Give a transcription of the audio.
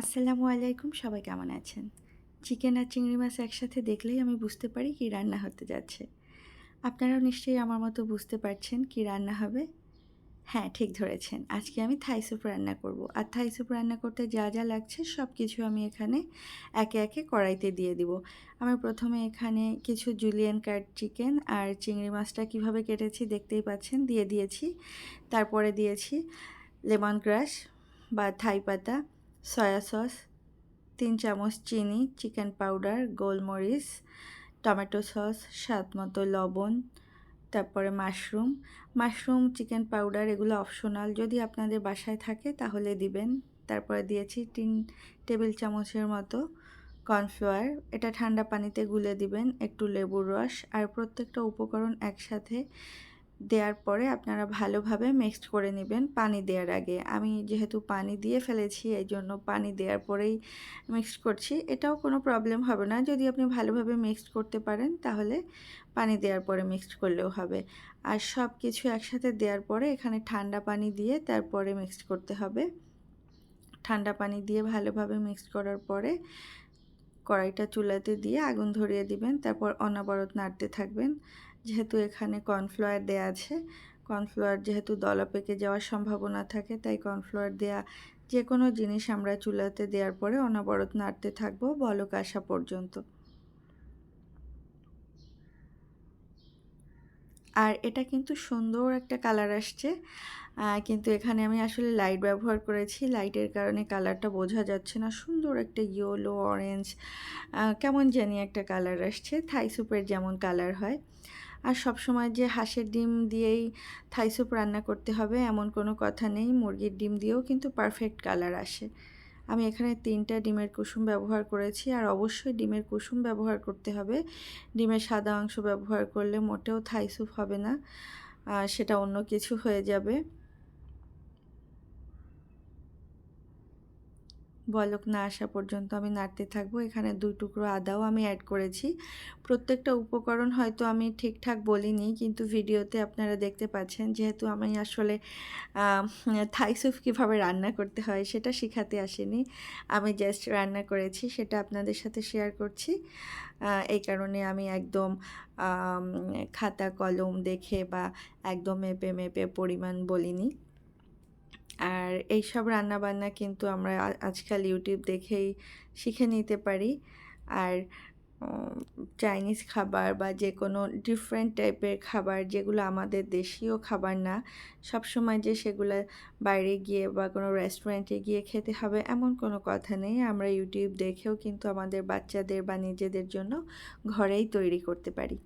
আসসালামু আলাইকুম, সবাই কেমন আছেন? চিকেন আর চিংড়ি মাছ একসাথে দেখলেই আমি বুঝতে পারি কি রান্না হতে যাচ্ছে। আপনারাও নিশ্চয়ই আমার মতো বুঝতে পারছেন কি রান্না হবে? হ্যাঁ ঠিক ধরেছেন। আজকে আমি থাই স্যুপ রান্না করব। আর থাই স্যুপ রান্না করতে যা যা লাগছে সব কিছু আমি এখানে একে একে কড়াইতে দিয়ে দিব। আমি প্রথমে এখানে কিছু জুলিয়ান কাট চিকেন আর চিংড়ি মাছটা কীভাবে কেটেছি দেখতেই পাচ্ছেন, দিয়ে দিয়েছি। তারপরে দিয়েছি লেমন গ্রাস বা থাই পাতা। সয়া সস তিন চামচ চিনি চিকেন পাউডার গোলমরিচ টমেটো সস স্বাদ মতো লবণ, তারপরে মাশরুম মাশরুম চিকেন পাউডার এগুলো অপশনাল যদি আপনাদের বাসায় থাকে তাহলে দিবেন। তারপরে দিয়েছি তিন টেবিল চামচের মতো কর্নফ্লাওয়ার এটা ঠান্ডা পানিতে গুলে দিবেন, একটু লেবুর রস। আর প্রত্যেকটা উপকরণ একসাথে দেওয়ার পরে আপনারা ভালোভাবে মিক্সড করে নেবেন পানি দেওয়ার আগে। আমি যেহেতু পানি দিয়ে ফেলেছি এই জন্য পানি দেওয়ার পরেই মিক্সড করছি। এটাও কোনো প্রবলেম হবে না। যদি আপনি ভালোভাবে মিক্সড করতে পারেন, তাহলে পানি দেওয়ার পরে মিক্সড করলেও হবে। আর সব কিছু একসাথে দেওয়ার পরে এখানে ঠান্ডা পানি দিয়ে তারপরে মিক্সড করতে হবে। ঠান্ডা পানি দিয়ে ভালোভাবে মিক্সড করার পরে কড়াইটা চুলাতে দিয়ে আগুন ধরিয়ে দিবেন, তারপর অনাবরত নাড়তে থাকবেন। যেহেতু এখানে কর্নফ্লাওয়ার দেওয়া আছে কর্নফ্লাওয়ার যেহেতু দলা পেকে যাওয়ার সম্ভাবনা থাকে, তাই কর্নফ্লাওয়ার দেয়া যে কোনো জিনিস আমরা চুলাতে দেওয়ার পরে অনাবরত নাড়তে থাকব বলক আসা পর্যন্ত। আর এটা কিন্তু সুন্দর একটা কালার আসছে। কিন্তু এখানে আমি আসলে লাইট ব্যবহার করেছি। লাইটের কারণে কালারটা বোঝা যাচ্ছে না। সুন্দর একটা ইয়েলো অরেঞ্জ কেমন জানি একটা কালার আসছে। থাই স্যুপের যেমন কালার হয়। আর সব সময় যে হাঁসের ডিম দিয়েই থাই স্যুপ রান্না করতে হবে এমন কোনো কথা নেই। মুরগির ডিম দিয়েও কিন্তু পারফেক্ট কালার আসে। আমি এখানে তিনটা ডিমের কুসুম ব্যবহার করেছি আর অবশ্যই ডিমের কুসুম ব্যবহার করতে হবে। ডিমের সাদা অংশ ব্যবহার করলে মোটেও থাইসুপ হবে না সেটা অন্য কিছু হয়ে যাবে। বলক না আসা পর্যন্ত আমি নাড়তে থাকব। এখানে দুই টুকরো আদাও আমি অ্যাড করেছি। প্রত্যেকটা উপকরণ হয়তো আমি ঠিকঠাক বলিনি, কিন্তু ভিডিওতে আপনারা দেখতে পাচ্ছেন যেহেতু আমি আসলে থাই স্যুপ কীভাবে রান্না করতে হয় সেটা শেখাতে আসেনি। আমি জাস্ট রান্না করেছি, সেটা আপনাদের সাথে শেয়ার করছি। এই কারণে আমি একদম খাতা, কলম দেখে বা একদম মেপে মেপে পরিমাণ বলিনি। আর এই সব রান্নাবান্না কিন্তু আমরা আজকাল ইউটিউব দেখেই শিখে নিতে পারি। আর চাইনিজ খাবার বা যে কোনো ডিফারেন্ট টাইপের খাবার যেগুলো আমাদের দেশীয় খাবার না সব সময় যে সেগুলো বাইরে গিয়ে বা কোনো রেস্টুরেন্টে গিয়ে খেতে হবে এমন কোনো কথা নেই। আমরা ইউটিউব দেখেও কিন্তু আমাদের বাচ্চাদের বা নিজেদের জন্য ঘরেই তৈরি করতে পারি।